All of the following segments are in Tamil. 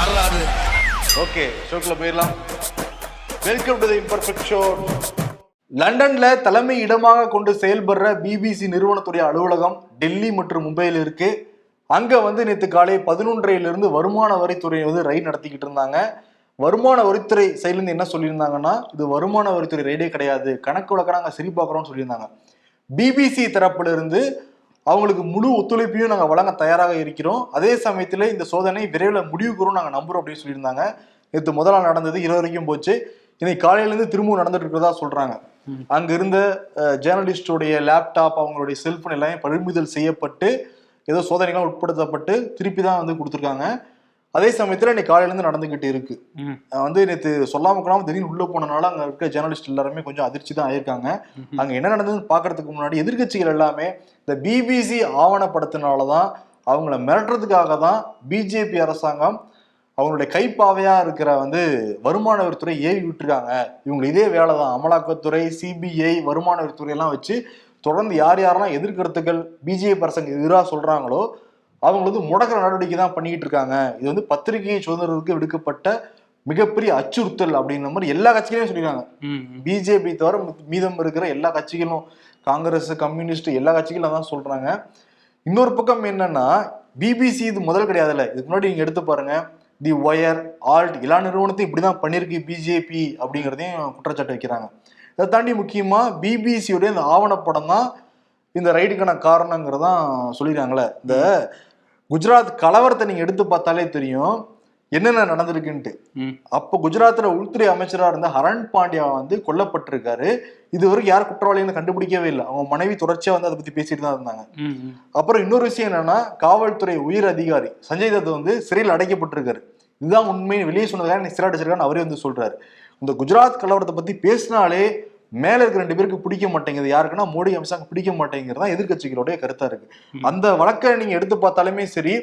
வரலாறு ஓகே ஷோக்கில் போயிடலாம். Welcome to the imperfect show லண்டன்ல தலைமை இடமாக கொண்டு செயல்படுற பிபிசி நிறுவனத்துடைய அலுவலகம் டெல்லி மற்றும் மும்பையில் இருக்கு. அங்க வந்து நேற்று காலை பதினொன்றையிலிருந்து வருமான வரித்துறை வந்து ரைட் நடத்திக்கிட்டு இருந்தாங்க. வருமான வரித்துறை சைட்லேருந்து என்ன சொல்லியிருந்தாங்கன்னா இது வருமான வரித்துறை ரைடே கிடையாது. கணக்கு வழக்க நாங்கள் சரி பார்க்குறோம்னு சொல்லியிருந்தாங்க பிபிசி தரப்புல இருந்து அவங்களுக்கு முழு ஒத்துழைப்பையும் நாங்கள் வழங்க தயாராக இருக்கிறோம். அதே சமயத்தில் இந்த சோதனை விரைவில் முடிவுக்கு நாங்கள் நம்புறோம் அப்படின்னு சொல்லியிருந்தாங்க. நேற்று முதல் நாள் நடந்தது இரவு வரைக்கும் போச்சு. இன்னைக்கு காலையிலேருந்து திரும்பவும் நடந்துட்டு இருக்கிறதா சொல்றாங்க அங்க இருந்த ஜேர்னலிஸ்டோடைய லேப்டாப் அவங்களுடைய செல்போன் எல்லாமே பறிமுதல் செய்யப்பட்டு ஏதோ சோதனைகள் உட்படுத்தப்பட்டு திருப்பி தான் வந்து கொடுத்துருக்காங்க. அதே சமயத்துல இன்னைக்கு காலையிலேருந்து நடந்துகிட்டு இருக்கு. வந்து நேற்று சொல்லாம கொள்ளாம திடீர்னு உள்ள போனனால அங்க இருக்க ஜேர்னலிஸ்ட் எல்லாருமே கொஞ்சம் அதிர்ச்சி தான் ஆயிருக்காங்க. அங்க என்ன நடந்ததுன்னு பாக்குறதுக்கு முன்னாடி எதிர்க்கட்சிகள் எல்லாமே இந்த பிபிசி ஆவணப்படுத்தினாலதான் அவங்கள மிரட்டுறதுக்காக தான் பிஜேபி அரசாங்கம் அவங்களுடைய கைப்பாவையா இருக்கிற வந்து வருமான வரித்துறை ஏவி விட்டுருக்காங்க. இவங்க இதே வேலை தான். அமலாக்கத்துறை சிபிஐ வருமான வரித்துறை எல்லாம் வச்சு தொடர்ந்து யார் யாரெல்லாம் எதிர்கருத்துக்கள் பிஜேபி அரசாங்கம் எதிராக சொல்றாங்களோ அவங்க வந்து முடக்கிற நடவடிக்கை தான் பண்ணிக்கிட்டு இருக்காங்க. இது வந்து பத்திரிகை சுதந்திரத்துக்கு விடுக்கப்பட்ட மிகப்பெரிய அச்சுறுத்தல் அப்படின்ற மாதிரி எல்லா கட்சிகளையும் ம். பிஜேபி தவிர மீதம் இருக்கிற எல்லா கட்சிகளும் காங்கிரஸ் கம்யூனிஸ்ட் எல்லா கட்சிகளும் தான் சொல்றாங்க. இன்னொரு பக்கம் என்னன்னா பிபிசி இது முதல் கிடையாதுல்ல. இதுக்கு முன்னாடி நீங்க எடுத்து பாருங்க. தி ஒயர் ஆல்ட் எல்லா நிறுவனத்தையும் இப்படிதான் பண்ணிருக்கு பிஜேபி அப்படிங்கிறதையும் குற்றச்சாட்டு வைக்கிறாங்க. இதை தாண்டி முக்கியமா பிபிசியோடைய இந்த ஆவணப்படம் தான் இந்த ரைடுக்கான காரணங்கிறதான் சொல்லிடுறாங்களே இந்த குஜராத் கலவரத்தை நீங்க எடுத்து பார்த்தாலே தெரியும் என்னென்ன நடந்திருக்குன்ட்டு. அப்போ குஜராத்ல உள்துறை அமைச்சரா இருந்த ஹரண் பாண்டியா வந்து கொல்லப்பட்டிருக்காரு. இது வரைக்கும் யார் குற்றவாளின்னு கண்டுபிடிக்கவே இல்லை. அவங்க மனைவி தொடர்ச்சியா வந்து அதை பத்தி பேசிட்டு தான் இருந்தாங்க. அப்புறம் இன்னொரு விஷயம் என்னன்னா காவல்துறை உயர் அதிகாரி சஞ்சய் தத் வந்து சிறையில் அடைக்கப்பட்டிருக்காரு. இதுதான் உண்மை வெளியே சொன்னதுக்காக நீ சிறை அடைச்சிருக்கான்னு அவரே வந்து சொல்றாரு. இந்த குஜராத் கலவரத்தை பத்தி பேசினாலே மேல இருக்க ரெண்டு பேருக்கு பிடிக்க மாட்டேங்குது. யாருக்குன்னா மோடி அம்சாங்க பிடிக்க மாட்டேங்கிறது தான் எதிர்க்கட்சிகளுடைய கருத்தா இருக்கு. அந்த வழக்கை நீங்க எடுத்து பார்த்தாலுமே சரி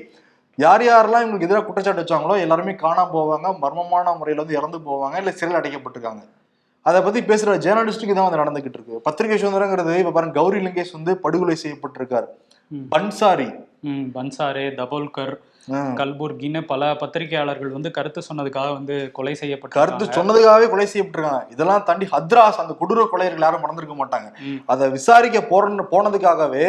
யார் யாரெல்லாம் இவங்களுக்கு எதிராக குற்றச்சாட்டு வச்சாங்களோ எல்லாருமே காணாம போவாங்க மர்மமான முறையில வந்து இறந்து போவாங்க இல்ல சிறையில் அடைக்கப்பட்டிருக்காங்க. அதை பத்தி பேசுற ஜேர்னலிஸ்டுக்கு தான் வந்து நடந்துகிட்டு இருக்கு. பத்திரிகை சுதந்திரங்கிறது இப்ப பாருங்க கௌரி லங்கேஷ் வந்து படுகொலை செய்யப்பட்டிருக்காரு. பன்சாரி. பன்சாரே தபோல்கர் கல்புர்கின்னு பல பத்திரிகையாளர்கள் வந்து கருத்து சொன்னதுக்காக வந்து கொலை செய்யப்பட்டு கருத்து சொன்னதுக்காகவே கொலை செய்யப்பட்டிருக்காங்க. இதெல்லாம் தாண்டி ஹத்ராஸ் அந்த கொடூர கொலையர்கள் யாரும் மறந்துருக்க மாட்டாங்க. அதை விசாரிக்க போறன்னு போனதுக்காகவே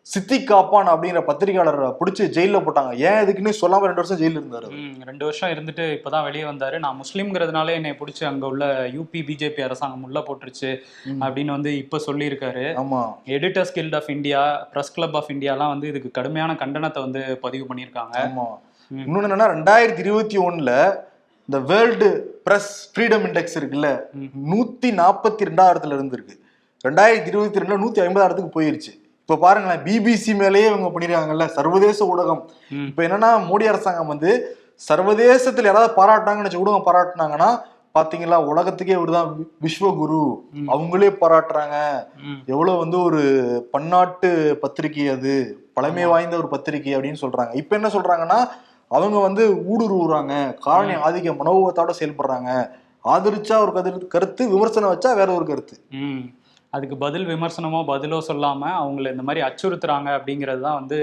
சித்திக் காப்பான் அப்படிங்கிற பத்திரிகையாளரை பிடிச்சி ஜெயில போட்டாங்க. ஏன் இதுக்குன்னு சொல்லாம ரெண்டு வருஷம் ஜெயில இருந்தாரு ரெண்டு வருஷம் இருந்துட்டு இப்பதான் வெளியே வந்தாரு. நான் முஸ்லீம்ங்கிறதுனால என்னை பிடிச்சி அங்க உள்ள யூபி பிஜேபி அரசாங்கம் உள்ள போட்டுருச்சு. அப்படின்னு வந்து இப்ப சொல்லியிருக்காரு. ஆமா. Editors Guild of India Press Club of இந்தியாலாம் வந்து இதுக்கு கடுமையான கண்டனத்தை வந்து பதிவு பண்ணியிருக்காங்க. ஆமா. ம். இன்னொன்னு என்னன்னா ரெண்டாயிரத்தி இருபத்தி ஒண்ணுல இந்த வேர்ல்டு பிரஸ் ஃப்ரீடம் இண்டெக்ஸ் இருக்குல்ல. நூத்தி நாற்பத்தி ரெண்டாயிரத்துல இருந்திருக்கு. ரெண்டாயிரத்தி இருபத்தி ரெண்டுல நூத்தி ஐம்பதாயிரத்துக்கு போயிருச்சு. இப்ப பாருங்களேன் பிபிசி மேலேயே இவங்க பண்ணிருக்காங்கல்ல சர்வதேச ஊடகம். இப்ப என்னன்னா மோடி அரசாங்கம் வந்து சர்வதேசத்துல யாராவது பாராட்டினாங்கன்னு வச்சு ஊடகம் பாராட்டினாங்கன்னா பாத்தீங்களா உலகத்துக்கே இவருதான் வி- விஸ்வகுரு. அவங்களே பாராட்டுறாங்க. எவ்வளவு வந்து ஒரு பன்னாட்டு பத்திரிகை அது பழமை வாய்ந்த ஒரு பத்திரிகை அப்படின்னு சொல்றாங்க. இப்ப என்ன சொல்றாங்கன்னா அவங்க வந்து ஊடுருவுறாங்க. காலனி ஆதிக்க மனோபத்தோட செயல்படுறாங்க. ஆதரிச்சா ஒரு கருத்து கருத்து விமர்சனம் வச்சா வேற ஒரு கருத்து. அதுக்கு பதில் விமர்சனமோ பதிலோ சொல்லாம அவங்கள இந்த மாதிரி அச்சுறுத்துறாங்க அப்படிங்கிறது தான் வந்து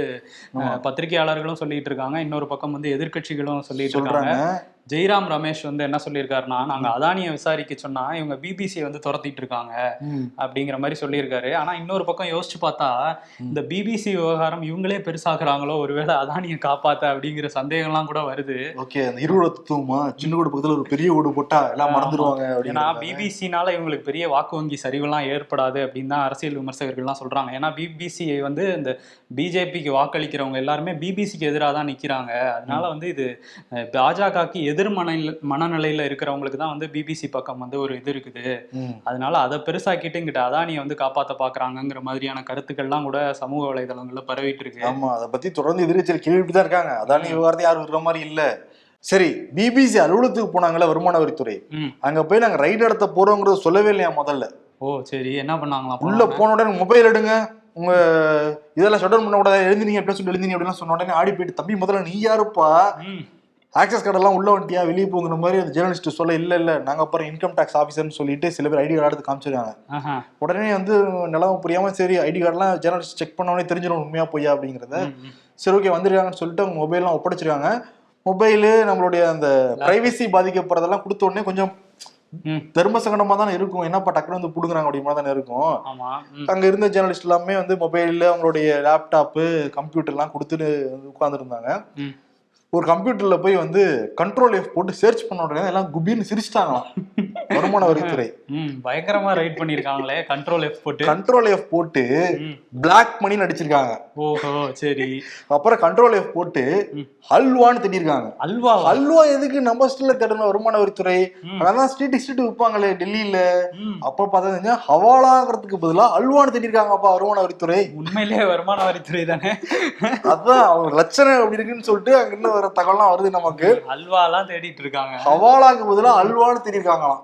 பத்திரிகையாளர்களும் சொல்லிட்டு இருக்காங்க. இன்னொரு பக்கம் வந்து எதிர்க்கட்சிகளும் சொல்லிட்டு இருக்காங்க. ஜெய்ராம் ரமேஷ் வந்து என்ன சொல்லியிருக்காருன்னா நாங்க அதானியை விசாரிக்க சொன்னா இவங்க பிபிசியை வந்து துரத்திட்டு இருக்காங்க. அப்படிங்கிற மாதிரி சொல்லியிருக்காரு. ஆனா இன்னொரு பக்கம் யோசிச்சு பார்த்தா இந்த பிபிசி விவகாரம் இவங்களே பெருசாக்குறாங்களோ ஒருவேளை அதானியை காப்பாத்த அப்படிங்கிற சந்தேகம்லாம் கூட வருது. ஓகே அந்த இருவோட சின்ன பக்கத்துல ஒரு பெரிய வீடு போட்டா எல்லாம். மறந்துடுவாங்க ஏன்னா பிபிசினால இவங்களுக்கு பெரிய வாக்கு வங்கி சரிவெல்லாம் ஏற்படாது அப்படின்னு தான் அரசியல் விமர்சகர்கள்லாம் சொல்றாங்க. ஏன்னா பிபிசி வந்து இந்த பிஜேபிக்கு வாக்களிக்கிறவங்க எல்லாருமே பிபிசிக்கு எதிராக தான் நிக்கிறாங்க. அதனால வந்து இது பாஜகவுக்கு எதிர் மனநில மனநிலையில இருக்கிறவங்களுக்கு தான் வந்து பிபிசி பக்கம் வந்து ஒரு இது இருக்குது. அதனால அதை பெருசாக்கிட்டு இங்கிட்ட அதானியை வந்து காப்பாத்த பாக்குறாங்கங்கிற மாதிரியான கருத்துக்கள்லாம் கூட சமூக வலைதளங்கள்ல பரவிட்டு இருக்கு. ஆமா அதை பத்தி தொடர்ந்து எதிர்கட்சியில் கேள்விட்டு தான் இருக்காங்க அதானி விவகாரத்தை யாரும் இருக்கிற மாதிரி இல்ல. சரி பிபிசி அலுவலகத்துக்கு போனாங்கல்ல வருமான வரித்துறை. அங்க போய் நாங்க ரைடு நடத்த போறோங்கிறத சொல்லவே இல்லையா முதல்ல? ஓ சரி. என்ன பண்ணாங்களா உள்ள போன உடனே மொபைல் எடுங்க. உங்க இதெல்லாம் ஷட் டவுன் பண்ண கூடாது எழுந்தினீங்க எப்படி சொல்லி எழுந்தினீங்க அப்படிலாம் சொன்ன உடனே ஆடி போயிட்டு தம்பி முதல்ல நீ யாருப்பா? ஆக்சஸ் கார்டெல்லாம் உள்ள வந்துட்டியா? வெளியே போங்கிற மாதிரி அந்த ஜேர்னலிஸ்ட் சொல்ல இல்ல இல்ல நாங்க அப்புறம் இன்கம் டேக்ஸ் ஆஃபீஸர்னு சொல்லிட்டு சில பேர் ஐடி கார்டு எடுத்து காமிச்சிருக்காங்க. உடனே வந்து நிலவு புரியாம சரி ஐடி கார்டெல்லாம் ஜேர்னலிஸ்ட் செக் பண்ண உடனே தெரிஞ்சிடும் உண்மையா பொய்யா? அப்படிங்கிறத. சரி ஓகே வந்திருக்காங்கன்னு சொல்லிட்டு அவங்க மொபைல்லாம் ஒப்படைச்சிருக்காங்க. மொபைலு நம்மளுடைய அந்த பிரைவசி பாதிக்கப்படுறதெல்லாம் கொடுத்த உடனே கொஞ்சம் தர்ம சங்கடமா தானே இருக்கும். என்னப்பா டக்குனு வந்து புடுங்குறாங்க அப்படிமா தானே இருக்கும். அங்க இருந்த ஜேர்னலிஸ்ட் எல்லாமே வந்து மொபைல்ல அவங்களுடைய லேப்டாப்பு கம்ப்யூட்டர்லாம் கொடுத்துட்டு உட்காந்துருந்தாங்க ம். ஒரு கம்ப்யூட்டர்ல போய் வந்து கண்ட்ரோல் எஃப் போட்டு சர்ச் பண்ண உடனே எல்லாம் குபின்னு சிரிச்சிட்டாங்களாம். வருமான வரித்துறை. பயங்கரமா ரைட் பண்ணிருக்காங்களே. கண்ட்ரோல் எஃப் போட்டு. கண்ட்ரோல் எஃப் போட்டு. பிளாக் மணி அடிச்சிருக்காங்க ஓஹோ சரி. அப்புறம் கண்ட்ரோல் எஃப் போட்டு ம். ஹல்வான்னு திட்டிருக்காங்க. அல்வா ஹல்வா எதுக்கு நம்ம ஸ்டில்ல தேடணும் வருமான வரித்துறை. அதான் ஸ்ட்ரீட் ஸ்ட்ரீட் விற்பாங்களே டெல்லியில. அப்ப பார்த்தா ஹவாலாங்கிறதுக்கு பதிலா அல்வான்னு திட்டிருக்காங்கப்பா வருமான வரித்துறை. உண்மையிலேயே வருமான வரித்துறை தானே? அதான் அவங்க லட்சணம் அப்படி இருக்குன்னு சொல்லிட்டு அங்க இருந்து வர தகவல்லாம் வருது நமக்கு. அல்வாலாம் தேடிட்டு இருக்காங்க. ஹவாலாக்கு பதிலா அல்வான்னு திட்டிருக்காங்களாம்.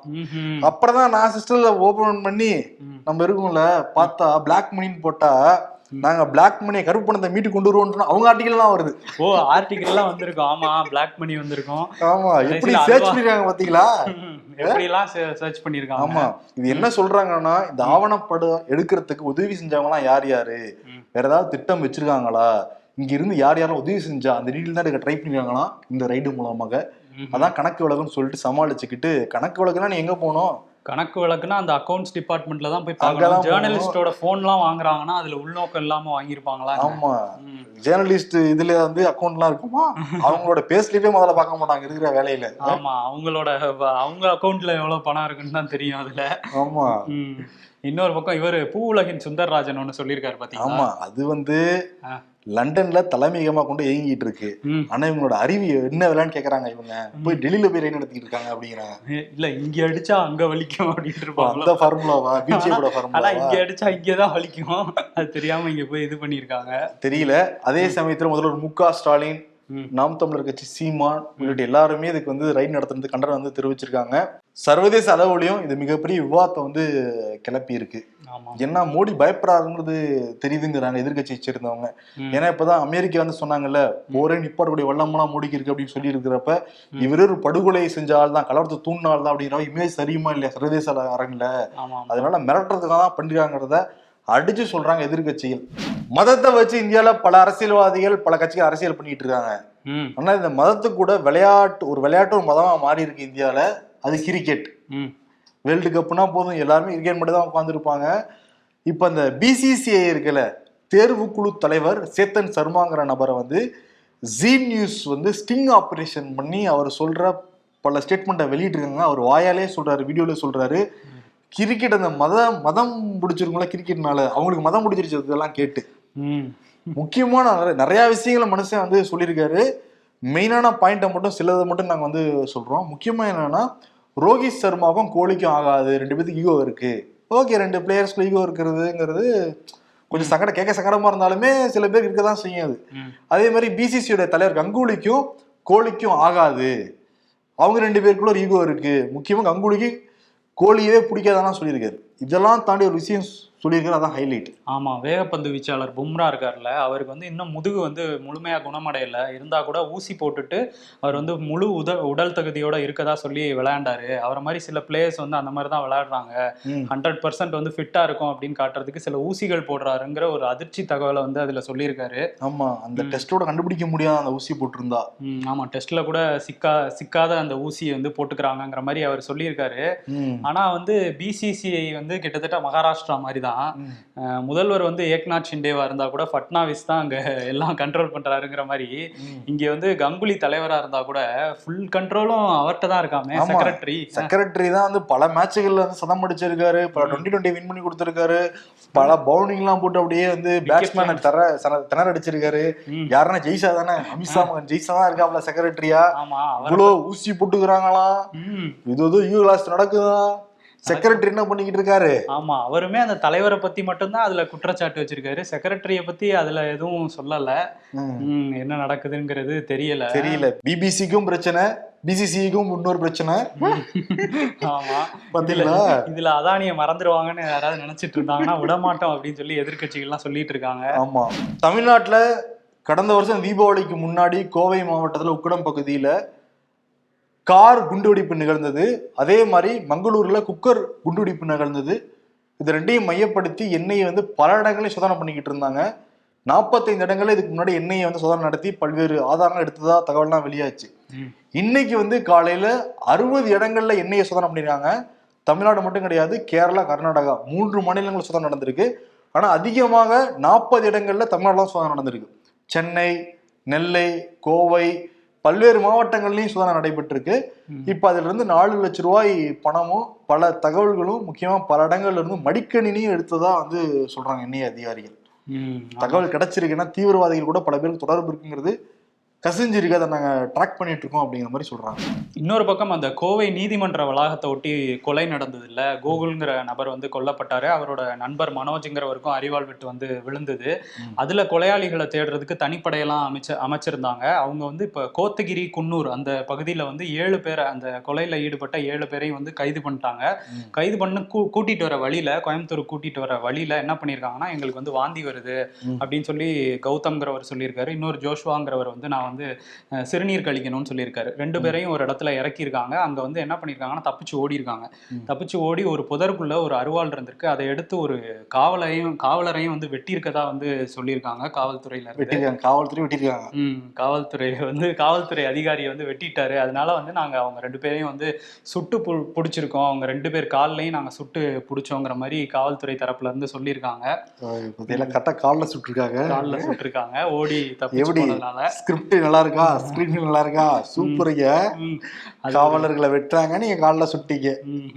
அப்புறம் தான் நான் சிஸ்டர்ல ஓபன் பண்ணி. நம்ம இருக்கோம்ல பார்த்தா பிளாக் மணின்னு போட்டா நாங்க பிளாக் மணியை கருப்பு பணத்தை மீட்டு கொண்டு வருவோம்னு அவங்க ஆர்டிகல் எல்லாம் வருது. ஓ ஆர்டிகல் எல்லாம் வந்திருக்கும். ஆமா பிளாக் மணி வந்திருக்கும். ஆமா எப்படி சர்ச். பண்ணிருக்காங்க பாத்தீங்களா? எப்படி எல்லாம் சர்ச் பண்ணிருக்காங்க? ஆமா இது என்ன சொல்றாங்கன்னா இந்த ஆவணப்படம் எடுக்கிறதுக்கு உதவி செஞ்சவங்க எல்லாம் யார்? யாரு. வேற ஏதாவது திட்டம் வச்சிருக்காங்களா? இங்க இருந்து யார் யாரும் உதவி செஞ்சா அந்த டீட்டெயில் தான் ட்ரை பண்ணிருக்காங்களாம் இந்த ரைடு மூலமாக. அதான் கணக்கு வழக்குன்னு சொல்லிட்டு சமாளிச்சுக்கிட்டு கணக்கு வழக்குனா நீ எங்க போகணும்? கணக்கு வழக்குனா அந்த அக்கௌண்ட்ஸ் டிபார்ட்மெண்ட்ல தான் போய் போகணும். ஜேர்னலிஸ்டோட போன்லாம் வாங்குறாங்கன்னா அதுல உள்நோக்கம் இல்லாம வாங்கியிருப்பாங்களா ஆமா. ஜேர்னலிஸ்ட் இதுல வந்து அக்கௌண்ட்லாம் இருக்குமா? அவங்களோட பேஸ்லிப்பே முதல்ல பார்க்க மாட்டாங்க இருக்கிற வேலையில. ஆமா அவங்களோட அவங்க அக்கவுண்ட்ல எவ்வளவு பணம் இருக்குன்னு தான் தெரியும் அதுல. ஆமா. இன்னொரு பக்கம் இவரு பூ உலகின் சுந்தர்ராஜன் ஒண்ணு சொல்லியிருக்காரு பாத்தீங்களா? ஆமா அது வந்து. லண்டன்ல தலைமையகமா கொண்டு இயங்கிட்டு இருக்கு. ஆனா இவங்களோட அறிவு என்ன விலைன்னு கேக்குறாங்க இவங்க. போய் டெல்லியில போய் ரைடு நடத்திட்டு இருக்காங்க அப்படிங்கிறாங்க. இல்ல இங்க அடிச்சா அங்க வலிக்கும் அப்படின்னு இருப்பாங்களோ? அந்த ஃபார்முலாவா பிஜேபியோட ஆனா ஃபார்முலாவா இங்க அடிச்சா இங்கதான் வலிக்கும். அது தெரியாம இங்க போய் இது பண்ணிருக்காங்க தெரியல. அதே சமயத்துல முதல்வர் மு க ஸ்டாலின். நாம் தமிழர் கட்சி சீமான் உள்ளிட்ட எல்லாருமே இதுக்கு வந்து ரைடு நடத்துறது கண்டனம் வந்து தெரிவிச்சிருக்காங்க. சர்வதேச அளவுலயும் இது மிகப்பெரிய விவாதத்தை வந்து கிளப்பி இருக்கு. ஏன்னா மோடி பயப்படாதுங்கிறது தெரியுதுங்கிறாங்க எதிர்கட்சியை சேர்ந்தவங்க. ஏன்னா இப்பதான் அமெரிக்கா வந்து சொன்னாங்கல்ல போரே நிப்பாடக்கூடிய வல்லமெல்லாம் மோடிக்கு இருக்கு அப்படின்னு சொல்லி இருக்கிறப்ப இவரே ஒரு படுகொலை செஞ்ச ஆள் தான் கலவரத்தை தூண்டின ஆள் தான் அப்படிங்கிற இமேஜ் சரியுமா இல்லையா சர்வதேச அரங்கில். அதனால மிரட்டுறதுக்காக தான் பண்ணிருக்காங்கிறத அடிச்சு சொல்றாங்க எதிர்கட்சிகள் மதத்தை வச்சு இந்தியால பல அரசியல்வாதிகள் பல கட்சிகள் அரசியல் பண்ணிட்டு இருக்காங்க. ம். ஆனா இந்த மதத்துக்கு கூட விளையாட்டு ஒரு விளையாட்டு ஒரு மதமா மாறி இருக்கு இந்தியால. அது கிரிக்கெட் ம். வேர்ல்டு கப்னா போதும். எல்லாருமே கிரிக்கெட் மட்டும் தான் உட்காந்துருப்பாங்க இப்போ அந்த பிசிசிஐ இருக்குல்ல தேர்வுக்குழு தலைவர் சேத்தன் சர்மாங்கிற நபரை வந்து ஜீ நியூஸ் வந்து ஸ்டிங் ஆபரேஷன் பண்ணி அவர் சொல்ற பல ஸ்டேட்மெண்ட்டை வெளியிட்டிருக்காங்க. அவர் வாயாலே சொல்றாரு வீடியோல சொல்றாரு. கிரிக்கெட் அந்த மதம் மதம் பிடிச்சிருக்கும்ல கிரிக்கெட்னால அவங்களுக்கு மதம் பிடிச்சிருச்சு இதெல்லாம் கேட்டு. ம். முக்கியமான நிறைய- விஷயங்களை மனுஷன் வந்து சொல்லியிருக்காரு. மெயினான பாயிண்ட்டை மட்டும் சிலதை மட்டும் நாங்கள் வந்து சொல்றோம். முக்கியமா என்னன்னா ரோஹித் சர்மாவுக்கும் கோலிக்கும் ஆகாது. ரெண்டு பேத்துக்கு ஈகோ இருக்கு. ஓகே ரெண்டு பிளேயர்ஸ்க்கு ஈகோ இருக்கிறதுங்கிறது கொஞ்சம் சங்கடம் கேட்க சங்கடமா இருந்தாலுமே சில பேர் இருக்க தான் செய்யும் அது. அதே மாதிரி பிசிசியோட தலைவர் கங்குலிக்கும் கோலிக்கும் ஆகாது. அவங்க ரெண்டு பேருக்குள்ள ஒரு ஈகோ இருக்கு. முக்கியமா கங்குலிக்கு கோழியவே பிடிக்காதானா சொல்லியிருக்காரு. இதெல்லாம் தாண்டி ஒரு விஷயம் சொல்லியிருக்காரு அதான் ஹைலைட் ஆமா வேகப்பந்து வீச்சாளர் பும்ரா இருக்கார்ல அவருக்கு வந்து இன்னும் முதுகு வந்து முழுமையா குணமடையல. இருந்தா கூட ஊசி போட்டுட்டு அவர் வந்து முழு உத உடல் தகுதியோட இருக்கதா சொல்லி விளையாண்டாரு. அவரை மாதிரி சில பிளேயர்ஸ் வந்து அந்த மாதிரி தான் விளையாடுறாங்க. ஹண்ட்ரட் பர்சன்ட் வந்து ஃபிட்டா இருக்கும் அப்படின்னு காட்டுறதுக்கு சில ஊசிகள் போடுறாருங்கிற ஒரு அதிர்ச்சி தகவலை வந்து அதுல சொல்லியிருக்காரு. ஆமா அந்த டெஸ்டோட கண்டுபிடிக்க முடியாத அந்த ஊசி போட்டிருந்தா. ம், ஆமா டெஸ்ட்ல கூட சிக்கா சிக்காத அந்த ஊசியை வந்து போட்டுக்கிறாங்கங்கிற மாதிரி அவர் சொல்லியிருக்காரு. ம். ஆனா வந்து பிசிசிஐ வந்து கிட்டத்தட்ட மகாராஷ்டிரா மாதிரி தான். அஹ் முதல்வர் வந்து ஏக்நாத் ஷிண்டேவா இருந்தா கூட ஃபட்னாவிஸ் தான் அங்க எல்லாம் கண்ட்ரோல் பண்றாருங்கிற மாதிரி. இங்க வந்து கங்குலி தலைவரா இருந்தா கூட ஃபுல் கண்ட்ரோலும் அவர்கிட்ட தான் இருக்காமே. செக்ரட்டரி செக்ரட்டரி தான் வந்து பல மேட்சுகள்ல வந்து சதம் அடிச்சிருக்காரு பல டுவெண்ட்டி டுவெண்ட்டி வின் பண்ணி கொடுத்திருக்காரு பல பவுலிங் எல்லாம் போட்டு அப்படியே வந்து பேட்ஸ்மேனை தர திணற அடிச்சிருக்காரு யாருன்னா ஜெய்சா தானே? அமித்ஷா மகன் ஜெய்சா தான் இருக்காப்ல செக்ரட்டரியா இவ்வளோ ஊசி போட்டுக்கிறாங்களாம். இது ஏதோ யூ கிளாஸ் நடக்குதா? செக்ரட்டரி என்ன பண்ணிக்கிட்டு இருக்காரு? ஆமா அவருமே அந்த தலைவரை பத்தி மட்டும்தான் அதுல குற்றச்சாட்டு வச்சிருக்காரு. செக்ரட்டரிய பத்தி அதுல எதுவும் சொல்லல. என்ன நடக்குதுங்கிறது தெரியல. தெரியல. பிபிசிக்கும் பிரச்சனை பிசிசிக்கும் இன்னொரு பிரச்சனை. ஆமா. பாத்தீங்களா? இதுல அதானிய மறந்துடுவாங்கன்னு யாராவது நினைச்சிட்டு இருந்தாங்கன்னா விடமாட்டோம் அப்படின்னு சொல்லி எதிர்க்கட்சிகள்லாம் சொல்லிட்டு இருக்காங்க. ஆமா. தமிழ்நாட்டுல கடந்த வருஷம் தீபாவளிக்கு முன்னாடி கோவை மாவட்டத்துல உக்கடம் பகுதியில கார் குண்டுவெடிப்பு நிகழ்ந்தது. அதே மாதிரி மங்களூர்ல குக்கர் குண்டுவெடிப்பு நிகழ்ந்தது. இது ரெண்டையும் மையப்படுத்தி எண்ணெயை வந்து பல இடங்களையும் சோதனை பண்ணிக்கிட்டு இருந்தாங்க. நாற்பத்தைந்து இடங்கள்ல இதுக்கு முன்னாடி எண்ணெயை வந்து சோதனை நடத்தி பல்வேறு ஆதாரங்கள் எடுத்ததா தகவல்லாம் வெளியாச்சு. இன்னைக்கு வந்து காலையில அறுபது இடங்கள்ல எண்ணெயை சோதனை பண்ணிருக்காங்க. தமிழ்நாடு மட்டும் கிடையாது கேரளா கர்நாடகா மூன்று மாநிலங்கள் சோதனை நடந்திருக்கு. ஆனா அதிகமாக நாற்பது இடங்கள்ல தமிழ்நாடுல தான் சோதனை நடந்திருக்கு. சென்னை நெல்லை கோவை பல்வேறு மாவட்டங்கள்லயும் சோதனை நடைபெற்றிருக்கு. இப்ப அதுல இருந்து நாலு லட்ச ரூபாய் பணமும் பல தகவல்களும் முக்கியமா பல இடங்கள்ல இருந்து மடிக்கணினியும் எடுத்ததா வந்து சொல்றாங்க எண்ணெய் அதிகாரிகள். தகவல் கிடைச்சிருக்குன்னா தீவிரவாதிகள் கூட பல பேருக்கு தொடர்பு இருக்குங்கிறது கசிஞ்சிருக்கு அதை நாங்க ட்ராக் பண்ணிட்டு இருக்கோம் அப்படிங்கிற மாதிரி சொல்றாங்க. இன்னொரு பக்கம் அந்த கோவை நீதிமன்ற வளாகத்தை ஒட்டி கொலை நடந்தது இல்ல கோகுல்ங்கிற நபர் வந்து கொல்லப்பட்டாரு. அவரோட நண்பர் மனோஜ்ங்கிறவருக்கும் அறிவாள் வெட்டு வந்து விழுந்தது. அதுல கொலையாளிகளை தேடுறதுக்கு தனிப்படையெல்லாம் அமைச்ச அமைச்சிருந்தாங்க. அவங்க வந்து இப்ப கோத்தகிரி குன்னூர் அந்த பகுதியில வந்து ஏழு பேரை அந்த கொலையில ஈடுபட்ட ஏழு பேரையும் வந்து கைது பண்ணிட்டாங்க. கைது பண்ணு கூ- கூட்டிட்டு வர வழியில கோயம்புத்தூர் கூட்டிட்டு வர வழியில என்ன பண்ணிருக்காங்கன்னா எங்களுக்கு வந்து வாந்தி வருது. அப்படின்னு சொல்லி கௌதம்ங்கிறவர் சொல்லியிருக்காரு. இன்னொரு ஜோஷ்வாங்கிறவர் வந்து நான் வந்து சிறுநீர் கழிக்கணும்னு சொல்லியிருக்காரு. ரெண்டு பேரையும் ஒரு இடத்துல இறக்கியிருக்காங்க. அங்க வந்து என்ன பண்ணியிருக்காங்கன்னா தப்பிச்சு ஓடி இருக்காங்க. தப்பிச்சு ஓடி ஒரு புதருக்குள்ள ஒரு அருவாள் இருந்திருக்கு. அதை எடுத்து ஒரு காவலையும் காவலரையும் வந்து வெட்டியிருக்கதா வந்து சொல்லியிருக்காங்க. காவல்துறையில இருந்து. வெட்டிருக்காங்க காவல்துறை வெட்டிருக்காங்க ம். காவல்துறை வந்து காவல்துறை அதிகாரியை வந்து வெட்டிட்டாரு. அதனால வந்து நாங்க அவங்க ரெண்டு பேரையும் வந்து சுட்டு பு பிடிச்சிருக்கோம். அவங்க ரெண்டு பேர் கால்லையும் நாங்க சுட்டு பிடிச்சோங்கிற மாதிரி காவல்துறை தரப்புல இருந்து சொல்லியிருக்காங்க. எல்லாம் கரெக்டா காலில் சுட்டிருக்காங்க. காலில் சுட்டிருக்காங்க. ஓடி தப்பிச்சு எப்படி? ஸ்கிரிப்ட் நல்லா இருக்கா ஸ்கிரீன் நல்லா இருக்கா சூப்பருங்க காவலர்களை வெட்டுறாங்க நீங்க காலில் சுட்டிங்க. ம்,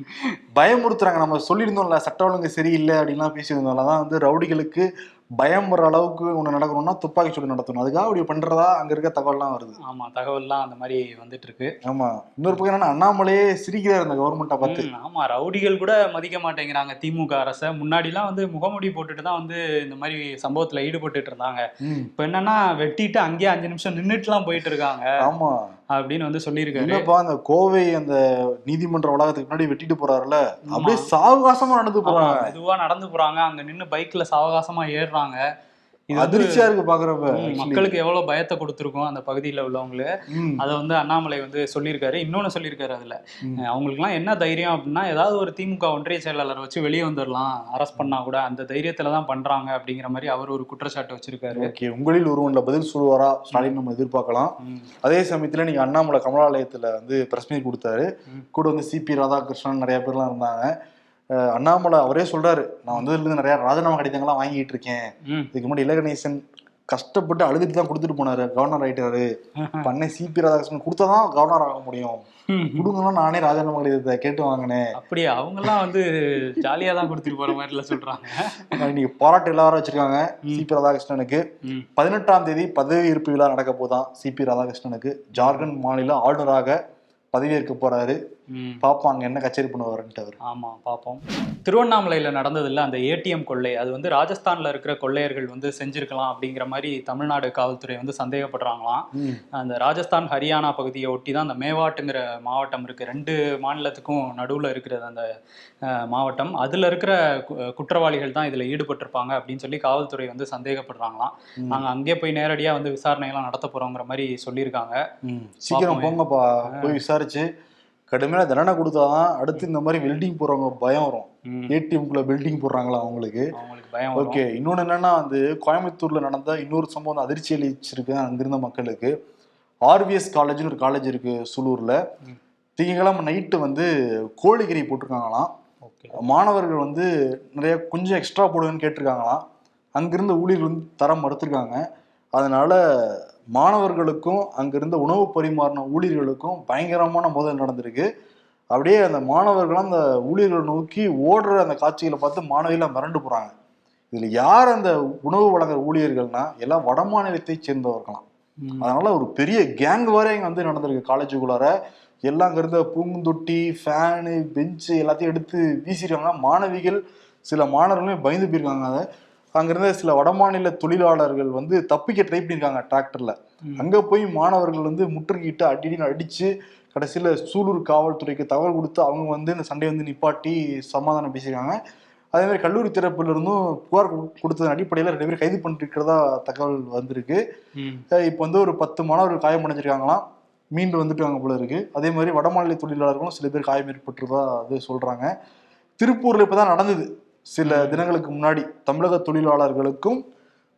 பயமுறுத்துறாங்க. நம்ம சொல்லியிருந்தோம்ல சட்ட ஒழுங்கு சரியில்லை அப்படின்லாம் பேசியிருந்தோம்ல அதான் வந்து ரவுடிகளுக்கு பயம் வர அளவுக்கு ஒன்று நடக்கணும்னா துப்பாக்கி சூடு நடத்தணும். அதுக்காக அப்படி பண்றதா அங்க இருக்க தகவல்லாம் வருது. ஆமா தகவல்லாம் அந்த மாதிரி வந்துட்டு இருக்கு ஆமா. இன்னொரு பக்கம் என்னன்னா அண்ணாமலையே சிரிக்கிறார் இந்த கவர்மெண்ட்டை பார்த்து. ம், ஆமா ரவுடிகள் கூட மதிக்க மாட்டேங்கிறாங்க திமுக அரசை. முன்னாடிலாம் வந்து முகமூடி போட்டுட்டு தான் வந்து இந்த மாதிரி சம்பவத்துல ஈடுபட்டுட்டு இருந்தாங்க. இப்ப என்னன்னா வெட்டிட்டு அங்கேயே அஞ்சு நிமிஷம் நின்னுட்டுலாம் போயிட்டு இருக்காங்க. ஆமா. அப்படின்னு வந்து சொல்லியிருக்காரு. என்னப்பா அந்த கோவை அந்த நீதிமன்ற வளாகத்துக்கு முன்னாடி வெட்டிட்டு போறாருல அப்படியே சாவகாசமா நடந்து போறாங்க. மெதுவா நடந்து போறாங்க. அங்க நின்னு பைக்ல சாவகாசமா ஏறுறாங்க. அதிர்ச்சியா இருக்கு பாக்குறப்ப. மக்களுக்கு எவ்வளவு பயத்தை கொடுத்துருக்கோம் அந்த பகுதியில உள்ளவங்களு. அதை வந்து அண்ணாமலை வந்து சொல்லியிருக்காரு. இன்னொன்னு சொல்லியிருக்காரு அதுல. ம். அவங்களுக்குலாம் என்ன தைரியம் அப்படின்னா ஏதாவது ஒரு திமுக ஒன்றிய செயலாளரை வச்சு வெளியே வந்துடலாம் அரெஸ்ட் பண்ணா கூட அந்த தைரியத்துல தான் பண்றாங்க அப்படிங்கிற மாதிரி அவர் ஒரு குற்றச்சாட்டு வச்சிருக்காரு. ஓகே உங்களில் ஒருவன்ல பதில் சொல்லுவாரா? ஸ்டாலின் நம்ம எதிர்பார்க்கலாம். அதே சமயத்துல நீங்க அண்ணாமலை கமலாலயத்துல வந்து பிரஸ் மீட் கொடுத்தாரு. கூட வந்து சிபி ராதாகிருஷ்ணன் நிறைய பேர்லாம் இருந்தாங்க. அண்ணாமலை அவரே சொல்றாரு நான் வந்ததுல இருந்து நிறைய ராஜினாமா கடிதங்கள்லாம் வாங்கிட்டு இருக்கேன் இதுக்கு முன்னாடி இலகணேசன் கஷ்டப்பட்டு அழுதுட்டு தான் கொடுத்துட்டு போனாரு கவர்னர் ஆயிட்டாரு. பண்ணை சிபி ராதாகிருஷ்ணன் கொடுத்தாதான் கவர்னர் ஆக முடியும். ம். கொடுங்கன்னா நானே ராஜினாமா கடிதத்தை கேட்டு வாங்கினேன். அப்படியே? அவங்கெல்லாம் வந்து ஜாலியா தான் கொடுத்துட்டு போற மாதிரில சொல்றாங்க. இன்னைக்கு பாராட்டு எல்லாரும் வச்சிருக்காங்க. சிபி ராதாகிருஷ்ணனுக்கு. பதினெட்டாம் தேதி பதவி ஏற்பு விழா நடக்க போதான் சிபி ராதாகிருஷ்ணனுக்கு. ஜார்க்கண்ட் மாநில ஆளுநராக பதவியேற்க போறாரு. பாப்போம் அங்க என்ன கச்சேரி பண்ணுவாருன்ட்டு அவர். ஆமா பார்ப்போம் திருவண்ணாமலையில நடந்ததுல அந்த ஏடிஎம் கொள்ளை. அது வந்து ராஜஸ்தான்ல இருக்கிற கொள்ளையர்கள் வந்து செஞ்சிருக்கலாம் அப்படிங்கிற மாதிரி தமிழ்நாடு காவல்துறை வந்து சந்தேகப்படுறாங்களாம். அந்த ராஜஸ்தான் ஹரியானா பகுதியை ஒட்டி தான் அந்த மேவாட்டுங்கிற மாவட்டம் இருக்கு. ரெண்டு மாநிலத்துக்கும் நடுவுல இருக்கிறது அந்த மாவட்டம். அதுல இருக்கிற குற்றவாளிகள் தான் இதுல ஈடுபட்டிருப்பாங்க அப்படின்னு சொல்லி காவல்துறை வந்து சந்தேகப்படுறாங்களாம். ம். நாங்க அங்கே போய் நேரடியா வந்து விசாரணை எல்லாம் நடத்த போறோங்கிற மாதிரி சொல்லியிருக்காங்க. சீக்கிரம். போங்கப்பா. போய் விசாரிச்சு கடுமையான தண்டனை கொடுத்தாதான் அடுத்து இந்த மாதிரி வெல்டிங் போறவங்க பயம் வரும். ஏடிஎம்குள்ள பில்டிங் போடுறாங்களா அவங்களுக்கு. ஓகே இன்னொன்னு என்னன்னா வந்து கோயம்புத்தூர்ல நடந்த இன்னொரு சம்பவம் அதிர்ச்சி அளிச்சிருக்கு அங்கிருந்த மக்களுக்கு. ஆர்விஎஸ் காலேஜ்னு ஒரு காலேஜ் இருக்கு சூலூர்ல. திங்கக்கிழமை நைட்டு வந்து கோழிக்கறி போட்டிருக்காங்களாம். மாணவர்கள் வந்து நிறைய கொஞ்சம் எக்ஸ்ட்ரா போடுவேன்னு கேட்டிருக்காங்களாம். அங்கிருந்த ஊழியர்கள் வந்து தர மறுத்திருக்காங்க. அதனால மாணவர்களுக்கும் அங்கிருந்த உணவு பரிமாறின ஊழியர்களுக்கும் பயங்கரமான மோதல் நடந்திருக்கு. அப்படியே அந்த மாணவர்கள் அந்த ஊழியர்களை நோக்கி ஓடுற அந்த காட்சிகளை பார்த்து மாணவிகள் மிரண்டு போறாங்க. இதுல யார் அந்த உணவு வழங்குற ஊழியர்கள்னா எல்லாம் வட மாநிலத்தை சேர்ந்தவர்களாம். அதனால ஒரு பெரிய கேங் வேற இங்க வந்து நடந்திருக்கு காலேஜுக்குள்ளார. எல்லாம் அங்க இருந்த பூங்குந்தொட்டி ஃபேனு பெஞ்சு எல்லாத்தையும் எடுத்து வீசிருக்காங்க மாணவிகள் சில மாணவர்களுமே பயந்து போயிருக்காங்க அதை. அங்கிருந்த சில வடமாநில தொழிலாளர்கள் வந்து தப்பிக்க ட்ரை பண்ணியிருக்காங்க டிராக்டர்ல. அங்க போய் மாணவர்கள் வந்து முற்றுகிட்டு அடிடின்னு அடிச்சு கடைசியில சூலூர் காவல்துறைக்கு தகவல் கொடுத்து அவங்க வந்து இந்த சண்டையை வந்து நிப்பாட்டி சமாதானம் பேசியிருக்காங்க. அதே மாதிரி கல்லூரி தரப்புல இருந்தும் புகார் கொடு- கொடுத்ததன் அடிப்படையில் ரெண்டு பேரும் கைது பண்ணிருக்கிறதா தகவல் வந்திருக்கு. இப்போ வந்து ஒரு பத்து மாணவர்கள் காயமடைஞ்சிருக்காங்களாம். மீண்டு வந்துட்டாங்க போல இருக்கு. அதே மாதிரி வடமாநில தொழிலாளர்களும் சில பேர் காயம் ஏற்பட்டுறதா அது சொல்றாங்க. திருப்பூர்ல இப்பதான் நடந்தது. சில தினங்களுக்கு முன்னாடி தமிழக தொழிலாளர்களுக்கும்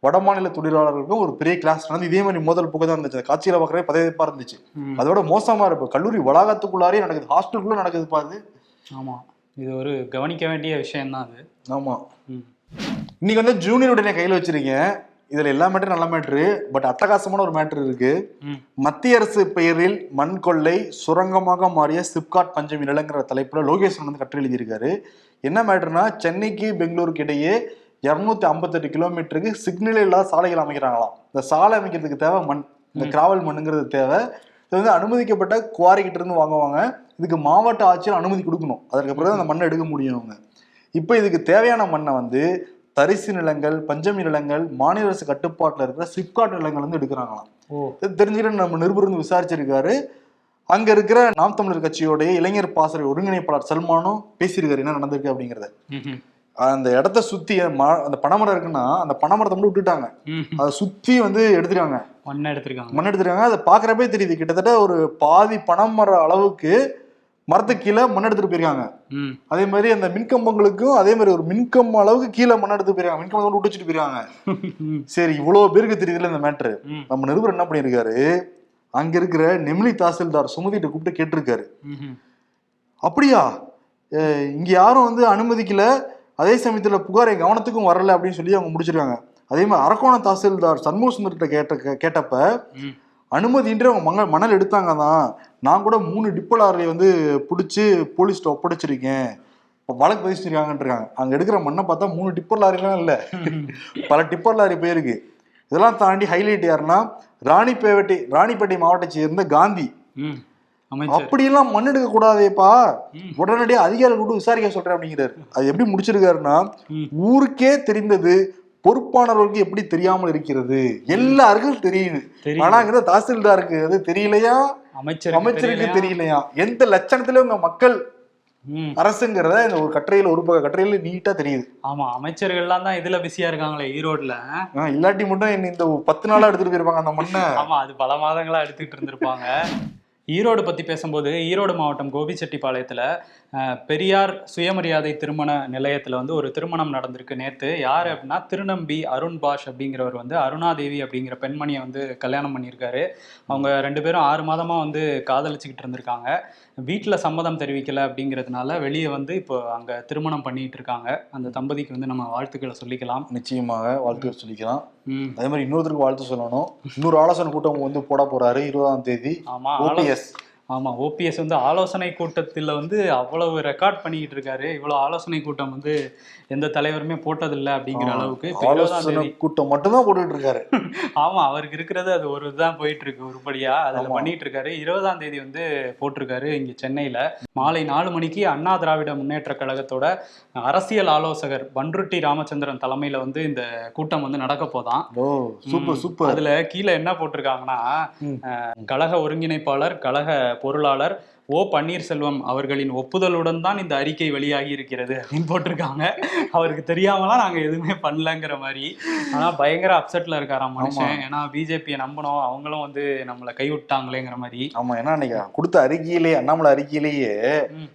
வடமாநில தொழிலாளர்களுக்கும் ஒரு பெரிய கிளாஸ் நடந்து இதே மாதிரி மோதல் போக்கு தான் இருந்துச்சு. காட்சியில பார்க்கறே பதவிப்பா இருந்துச்சு. அதோட மோசமா இருப்பு கல்லூரி வளாகத்துக்குள்ளாரே நடக்குது ஹாஸ்டலுக்குள்ள நடக்குது பாது ஆமா. இது ஒரு கவனிக்க வேண்டிய விஷயம் தான் அது. ஆமா. இன்னைக்கு வந்து ஜூனியர் உடனே கையில வச்சிருக்கேன். இதுல எல்லா மேட்டரும் நல்ல மேட்ரு பட் அட்டகாசமான ஒரு மேட்ரு இருக்கு. மத்திய அரசு பெயரில் மண் கொள்ளை சுரங்கமாக மாறிய சிப்காட் பஞ்சமி நிலங்கிற தலைப்புல லோகேஷன் வந்து கட்டுரை எழுதியிருக்காரு. என்ன மேட்டர்னா சென்னைக்கு பெங்களூருக்கு இடையே இரநூத்தி ஐம்பத்தெட்டு கிலோமீட்டருக்கு சிக்னல் இல்லாத சாலைகள் அமைக்கிறாங்களாம். இந்த சாலை அமைக்கிறதுக்கு தேவை மண் இந்த கிராவல் மண்ணுங்கிறது தேவை. இது வந்து அனுமதிக்கப்பட்ட குவாரி கிட்ட இருந்து வாங்குவாங்க. இதுக்கு மாவட்ட ஆட்சியர் அனுமதி கொடுக்கணும். அதற்கு பிறகு அந்த மண்ணை எடுக்க முடியும் அவங்க. இப்போ இதுக்கு தேவையான மண்ணை வந்து தரிசு நிலங்கள் பஞ்சமி நிலங்கள் மாநில அரசு கட்டுப்பாட்டில் இருக்கிற சிப்காட் நிலங்கள் வந்து எடுக்கிறாங்களாம். தெரிஞ்சுக்கிட்டு நம்ம நிருபர் வந்து விசாரிச்சிருக்காரு. அங்க இருக்கிற நாம் தமிழர் கட்சியோடைய இளைஞர் பாசறை ஒருங்கிணைப்பாளர் சல்மானும் பேசியிருக்காரு என்ன நடந்திருக்கு அப்படிங்கறத. அந்த இடத்த சுத்தி அந்த பனைமரம் இருக்குன்னா அந்த பனைமரத்தை மட்டும் விட்டுட்டாங்க. அதை சுத்தி வந்து எடுத்துருக்காங்க மண்ணை எடுத்திருக்காங்க. மண் எடுத்துருக்காங்க அதை பாக்குறப்பே தெரியுது கிட்டத்தட்ட ஒரு பாதி பனைமர அளவுக்கு மரத்துக்கு கீழே மண் எடுத்துட்டு போயிருக்காங்க. அதே மாதிரி அந்த மின்கம்பங்களுக்கும் அதே மாதிரி ஒரு மின்கம்பம் அளவுக்கு கீழே மண் எடுத்து போயிருக்காங்க. மின்கம்பம் விட்டு வச்சுட்டு போயிருக்காங்க. சரி இவ்வளவு பேருக்கு தெரியுதுல இந்த மேட்ரு. நம்ம நிருபர் என்ன பண்ணியிருக்காரு? அங்க இருக்கிற நெமிலி தாசில்தார் சுமதிட்ட கூப்பிட்டு கேட்டிருக்காரு. அப்படியா? இங்க யாரும் வந்து அனுமதிக்கல. அதே சமயத்துல புகார் என் கவனத்துக்கும் வரல அப்படின்னு சொல்லி அவங்க முடிச்சிருக்காங்க. அதே மாதிரி அரக்கோணம் தாசில்தார் சண்முக சுந்தர்கிட்ட கேட்ட கேட்டப்ப. அனுமதியின்றி அவங்க மங்க மணல் எடுத்தாங்க தான். நான் கூட மூணு டிப்போ லாரியை வந்து பிடிச்சி போலீஸ்ட்ட ஒப்படைச்சிருக்கேன். இப்ப வழக்கு பதிச்சிருக்காங்கன்னு இருக்காங்க. அங்க எடுக்கிற மண்ணை பார்த்தா மூணு டிப்பர் லாரிலாம் இல்ல. பல டிப்பர் லாரி போயிருக்கு. இதெல்லாம் தாண்டி ஹைலைட் யாருன்னா ராணிப்பேட்டை ராணிப்பேட்டை மாவட்டத்தை சேர்ந்த காந்தி. அப்படியெல்லாம் மண் எடுக்க கூடாதேப்பா. உடனடியாக அதிகாரிகள் கூட்டு விசாரிக்க சொல்றேன் அப்படிங்கிறாரு. அது எப்படி முடிச்சிருக்காருன்னா. ஊருக்கே தெரிந்தது பொறுப்பானவர்களுக்கு எப்படி தெரியாமல் இருக்கிறது. எல்லாருக்கும் தெரியுது. தெரியும். ஆனா இங்க தாசில்தாருக்கு அது தெரியலையா? அமைச்சர் அமைச்சருக்கு தெரியலையா? எந்த லட்சணத்துல உங்க மக்கள் அரசுங்கிறத இந்த ஒரு கட்டுரையில ஒரு பக்க கட்டுரையில நீட்டா தெரியுது. ஆமா அமைச்சர்கள்லாம் தான் இதுல பிஸியா இருக்காங்களே ஈரோட்ல. இல்லாட்டி மட்டும் இந்த பத்து நாளா எடுத்துட்டு போயிருப்பாங்க அந்த மண்ணை. ஆமா அது பல மாதங்களா எடுத்துக்கிட்டு இருந்திருப்பாங்க. ஈரோடு பத்தி பேசும்போது ஈரோடு மாவட்டம் கோபிச்செட்டிப்பாளையத்துல பெரியார் சுயமரியாதை திருமண நிலையத்துல வந்து ஒரு திருமணம் நடந்திருக்கு. நேத்து யாரு அப்படின்னா திருநம்பி அருண் பாஷ் அப்படிங்கிறவர் வந்து அருணாதேவி அப்படிங்கிற பெண்மணியை வந்து கல்யாணம் பண்ணியிருக்காரு. அவங்க ரெண்டு பேரும் ஆறு மாதமா வந்து காதலிச்சுக்கிட்டு இருந்திருக்காங்க. வீட்டில் சம்மதம் தெரிவிக்கல அப்படிங்கிறதுனால வெளியே வந்து இப்போ அங்க திருமணம் பண்ணிட்டு இருக்காங்க. அந்த தம்பதிக்கு வந்து நம்ம வாழ்த்துக்களை சொல்லிக்கலாம். நிச்சயமாக வாழ்த்து சொல்லிக்கலாம். அதே மாதிரி இன்னொருத்தருக்கு வாழ்த்து சொல்லணும். இன்னொரு ஆலோசனை கூட்டம் வந்து போட போறாரு இருபதாம் தேதி ஆமா ஓபிஎஸ். ஆமா ஓபிஎஸ் வந்து ஆலோசனை கூட்டத்தில் வந்து அவ்வளவு ரெக்கார்ட் பண்ணிக்கிட்டு இருக்காரு. இவ்வளவு ஆலோசனை கூட்டம் வந்து எந்த தலைவருமே போட்டதில்லை அப்படிங்கிற அளவுக்கு ஆலோசனை கூட்டம் மட்டும்தான் போட்டுட்டு இருக்காரு. ஆமா அவருக்கு இருக்கிறது அது ஒரு இதுதான் போயிட்டு இருக்கு உருப்படியா. அதுல. பண்ணிட்டு இருக்காரு. இருபதாம் தேதி வந்து போட்டிருக்காரு இங்க சென்னையில. மாலை நாலு மணிக்கு அண்ணா திராவிட முன்னேற்ற கழகத்தோட அரசியல் ஆலோசகர் பன்ருட்டி ராமச்சந்திரன் தலைமையில வந்து இந்த கூட்டம் வந்து நடக்க போதாம் ஓ சூப்பர். சூப்பர். அதுல கீழே என்ன போட்டிருக்காங்கன்னா கழக ஒருங்கிணைப்பாளர் கழக பொருளாளர் ஓ பன்னீர்செல்வம் அவர்களின் ஒப்புதலுடன் தான் இந்த அறிக்கை வெளியாகி இருக்கிறது அப்படின்னு போட்டிருக்காங்க. அவருக்கு தெரியாமலாம் நாங்க எதுவுமே பண்ணலங்கிற மாதிரி. ஆனா பயங்கர அப்செட்ல இருக்காராம் மனுஷன். ஏன்னா பிஜேபியை நம்பணும். அவங்களும் வந்து நம்மளை கைவிட்டாங்களேங்கிற மாதிரி. ஆமா ஏன்னா அன்னைக்கு கொடுத்த அறிக்கையிலேயே அண்ணாமலை அறிக்கையிலேயே.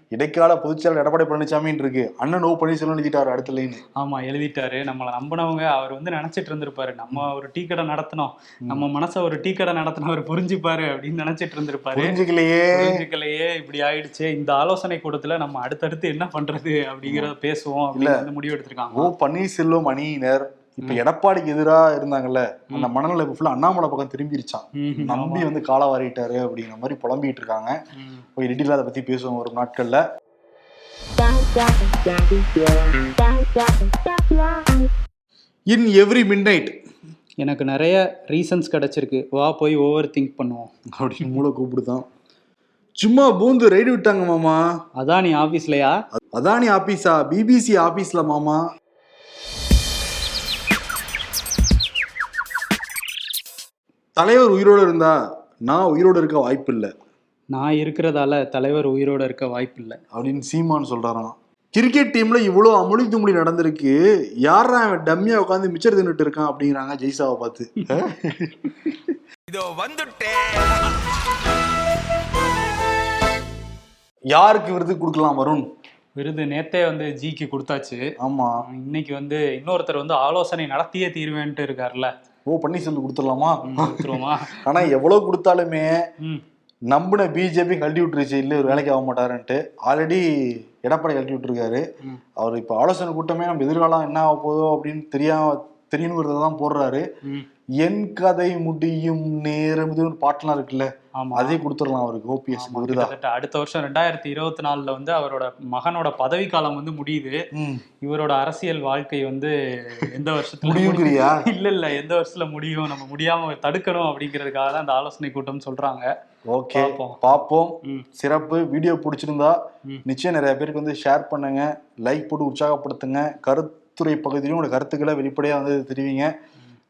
இடைக்கால பொதுச்செயலர் எடப்பாடி பழனிசாமின்னு இருக்கு. அண்ணன் ஓ பன்னீர்செல்வம் எழுதிட்டாரு அடுத்த லைன் ஆமா எழுதிட்டாரு. நம்மளை நம்பினவங்க அவர் வந்து நினைச்சிட்டு இருந்திருப்பாரு. நம்ம ஒரு டீ கடை நடத்தினோம். நம்ம மனசை ஒரு டீ கடை நடத்தினவர் புரிஞ்சுப்பாரு அப்படின்னு நினைச்சிட்டு இருந்திருப்பாரு. புரிஞ்சுக்கலையே. புரிஞ்சுக்கலையே. இப்படி ஆயிடுச்சு? இந்த ஆலோசனை கூட்டத்துல நம்ம அடுத்தடுத்து என்ன பண்றது அப்படிங்கறத பேசுவோம் அப்படின்னு முடிவு எடுத்திருக்காங்க. ஓ பன்னீர்செல்வம் அணியினர். இப்ப எடப்பாடிக்கு எதிரா இருந்தாங்கல்ல அந்த மனநிலை இப்ப ஃபுல்லா அண்ணாமலை பக்கம் திரும்பிருச்சான். நம்பி வந்து காலா வாரிட்டாரு அப்படிங்கிற மாதிரி புலம்பிட்டு இருக்காங்க. போய் டீட்டெயிலாக அதை பத்தி பேசுவோம் ஒரு நாட்கள்ல. இன் எவ்ரி மிட் நைட் எனக்கு நிறைய ரீசன்ஸ் கிடைச்சிருக்கு. வா போய் ஓவர் திங்க் பண்ணுவோம். அப்படின்னு மூளை கூப்பிடுதான். சும்மா பூந்து ரைடு விட்டாங்க மாமா. அதான் நீ ஆபீஸ்லயா? அதானி ஆபீஸா? பிபிசி ஆபீஸ்ல மாமா. தலைவர் உயிரோடு இருந்தா நான் உயிரோடு இருக்க வாய்ப்பு இல்லை நான் இருக்கிறதால தலைவர் உயிரோட இருக்க வாய்ப்பில்லை. அப்படின்னு சீமான் சொல்றாராம். கிரிக்கெட் டீம்ல இவ்வளோ அமுளி துமுளி நடந்திருக்கு. யாரா அவன் டம்மியா உட்காந்து மிச்சர் தின்னுட்டு இருக்கான் அப்படிங்கிறாங்க ஜெய்சாவை பார்த்து. இதோ வந்துட்டேன். யாருக்கு விருது கொடுக்கலாம் வருண்? விருது நேத்தே வந்து ஜிக்கு கொடுத்தாச்சு. ஆமா. இன்னைக்கு வந்து இன்னொருத்தர் வந்து ஆலோசனை நடத்தியே தீர்வேன்ட்டு இருக்காருல்ல. ஓ பன்னீர்செல்வம் கொடுத்துடலாமா? கொடுத்துருவோமா? ஆனா எவ்வளவு கொடுத்தாலுமே நம்பின பிஜேபி கழட்டி விட்டுருச்சு. இல்ல ஒரு வேலைக்கு ஆக மாட்டாருன்ட்டு. ஆல்ரெடி எடப்பாடி கழட்டி விட்டுருக்காரு. அவர் இப்ப ஆலோசனை கூட்டமே நம்ம எதிர்காலம் என்ன ஆக போதோ அப்படின்னு தெரியாம தெரியணுங்கிறத தான் போடுறாரு. என் கதை முடியும் நேரம். இது ஒரு பாட்டுலாம் இருக்குல்ல. ஆமா. அதே கொடுத்துடலாம் அவருக்கு ஓபிஎஸ் விருதா. அடுத்த வருஷம் ரெண்டாயிரத்தி இருபத்தி நாலுல வந்து அவரோட மகனோட பதவி காலம் வந்து முடியுது. இவரோட அரசியல் வாழ்க்கை வந்து எந்த வருஷத்துல முடியுங்கிறியா? இல்ல இல்ல எந்த வருஷத்துல முடியும் நம்ம முடியாம தடுக்கணும் அப்படிங்கிறதுக்காக தான் இந்த ஆலோசனை கூட்டம் சொல்றாங்க. ஓகே பார்ப்போம். சிறப்பு. வீடியோ பிடிச்சிருந்தா. நிச்சயம் நிறைய பேருக்கு வந்து ஷேர் பண்ணுங்க. லைக் போட்டு உற்சாகப்படுத்துங்க. கருத்துரை பகுதியிலும் உங்களோட கருத்துக்களை வெளிப்படையா வந்து தெரிவிங்க.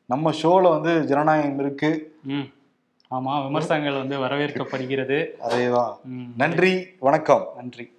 நம்ம ஷோல வந்து ஜனநாயகம் இருக்கு. ம். ஆமா விமர்சனங்கள் வந்து வரவேற்கப்படுகிறது. அதேதான். நன்றி வணக்கம். நன்றி.